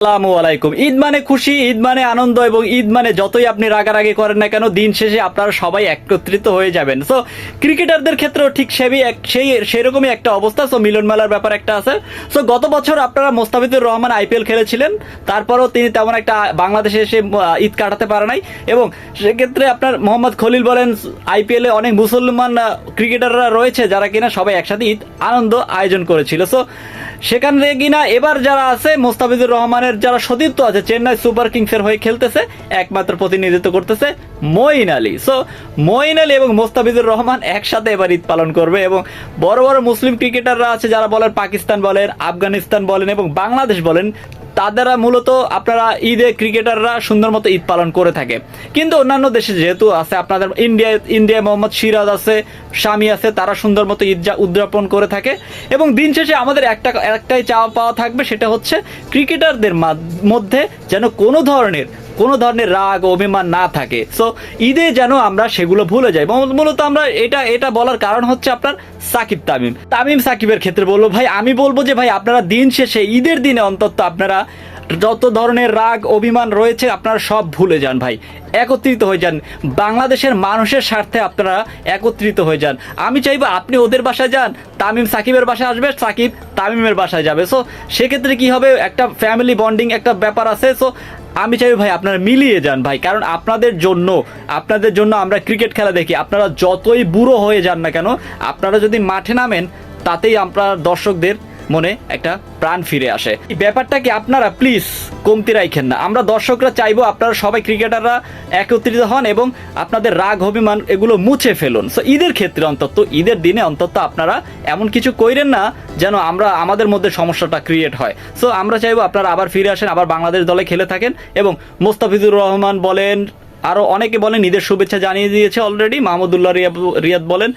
আসসালামু আলাইকুম। ঈদ মানে খুশি, ঈদ মানে আনন্দ এবং ঈদ মানে যতই আপনি রাগারাগি করেন না কেন, দিন শেষে আপনারা সবাই একত্রিত হয়ে যাবেন। সো ক্রিকেটারদের ক্ষেত্রেও ঠিক সেই এক সেই সেরকমই একটা অবস্থা। সো মিলন মেলার ব্যাপার একটা আছে। সো গত বছর আপনারা মোস্তাফিজুর রহমান আইপিএল খেলেছিলেন। তারপরও তিনি তেমন একটা বাংলাদেশে এসে ঈদ কাটাতে পারে নাই এবং সেক্ষেত্রে আপনার মোহাম্মদ খলিল বলেন, আইপিএলে অনেক মুসলমান ক্রিকেটাররা রয়েছে যারা কিনা সবাই একসাথে ঈদ আনন্দ আয়োজন করেছিল। সো সেখানে কিনা এবার যারা আছে, মোস্তাফিজুর রহমানের যারা সতীর্থ আছে, চেন্নাই সুপার কিংসের হয়ে খেলতেছে, একমাত্র প্রতিনিধিত্ব করতেছে মঈন আলী। সো মইন আলী এবং মোস্তাফিজুর রহমান একসাথে এবার ঈদ পালন করবে এবং বড় বড় মুসলিম ক্রিকেটাররা আছে, যারা বলেন পাকিস্তান বলেন, আফগানিস্তান বলেন এবং বাংলাদেশ বলেন তাদেরা মূলত আপনারা ঈদে ক্রিকেটাররা সুন্দর মতো ঈদ পালন করে থাকে। কিন্তু অন্যান্য দেশে যেহেতু আছে, আপনাদের ইন্ডিয়া ইন্ডিয়া মোহাম্মদ সিরাজ আছে স্বামী আছে, তারা সুন্দর মতো ঈদ যা- উদযাপন করে থাকে। এবং দিন শেষে আমাদের একটা, একটাই চাওয়া পাওয়া থাকবে, সেটা হচ্ছে ক্রিকেটারদের মধ্যে যেন কোনো ধরনের কোনো ধরনের রাগ অভিমান না থাকে। সো ঈদে যেন আমরা সেগুলো ভুলে যাই। মূল- মূলত আমরা এটা এটা বলার কারণ হচ্ছে আপনার সাকিব, তামিম। তামিম সাকিবের ক্ষেত্রে বলব, ভাই, আমি বলব যে, ভাই, আপনারা দিন শেষে, ঈদের দিনে অন্তত আপনারা যত ধরনের রাগ, অভিমান রয়েছে, আপনারা সব ভুলে যান, ভাই। একত্রিত হয়ে যান। বাংলাদেশের মানুষের স্বার্থে আপনারা একত্রিত হয়ে যান। আমি চাইব আপনি ওদের বাসায় যান তামিম সাকিবের বাসায় আসবে, সাকিব তামিমের বাসায় যাবে। সো সেক্ষেত্রে কি হবে? একটা ফ্যামিলি বন্ডিং একটা ব্যাপার আছে। সো আমি চাই ভাই আপনারা মিলিয়ে যান ভাই। কারণ আপনাদের জন্য আপনাদের জন্য আমরা ক্রিকেট খেলা দেখি। আপনারা যতই বুড়ো হয়ে যান না কেন, আপনারা যদি মাঠে নামেন, তাতেই আপনার দর্শকদের মনে একটা প্রাণ ফিরে আসে। এই ব্যাপারটাকে আপনারা প্লিজ কমতি রাখেন না। আমরা দর্শকরা চাইব আপনারা সবাই ক্রিকেটাররা একত্রিত হন এবং আপনাদের রাগ, অভিমান এগুলো মুছে ফেলুন। সো ঈদের ক্ষেত্রে অন্তত, ঈদের দিনে অন্তত আপনারা এমন কিছু কইরেন না যেন আমরা আমাদের মধ্যে সমস্যাটা ক্রিয়েট হয়। সো আমরা চাইব আপনারা আবার ফিরে আসেন, আবার বাংলাদেশ দলে খেলে থাকেন এবং মোস্তাফিজুর রহমান বলেন আরও অনেকে বলেন, ঈদের শুভেচ্ছা জানিয়ে দিয়েছে অলরেডি মাহমুদুল্লাহ রিয়াদ বলেন।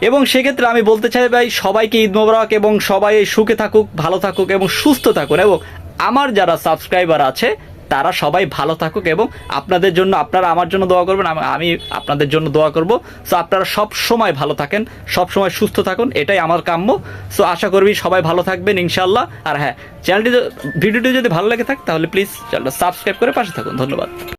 এবং সেক্ষেত্রে আমি বলতে চাই ভাই, সবাইকে ঈদ মোবারক এবং সবাই সুখে থাকুক, ভালো থাকুক এবং সুস্থ থাকুন এবং আমার যারা সাবস্ক্রাইবার আছে, তারা সবাই ভালো থাকুক এবং আপনাদের জন্য, আপনারা আমার জন্য দোয়া করবেন, আমি- আমি আপনাদের জন্য দোয়া করব। সো আপনারা সব সময় ভালো থাকেন, সব সময় সুস্থ থাকুন, এটাই আমার কাম্য। সো আশা করবি সবাই ভালো থাকবেন ইনশাল্লাহ আর হ্যাঁ চ্যানেলটি ভিডিওটি যদি ভালো লেগে থাকে, তাহলে প্লিজ চ্যানেলটা সাবস্ক্রাইব করে পাশে থাকুন। ধন্যবাদ।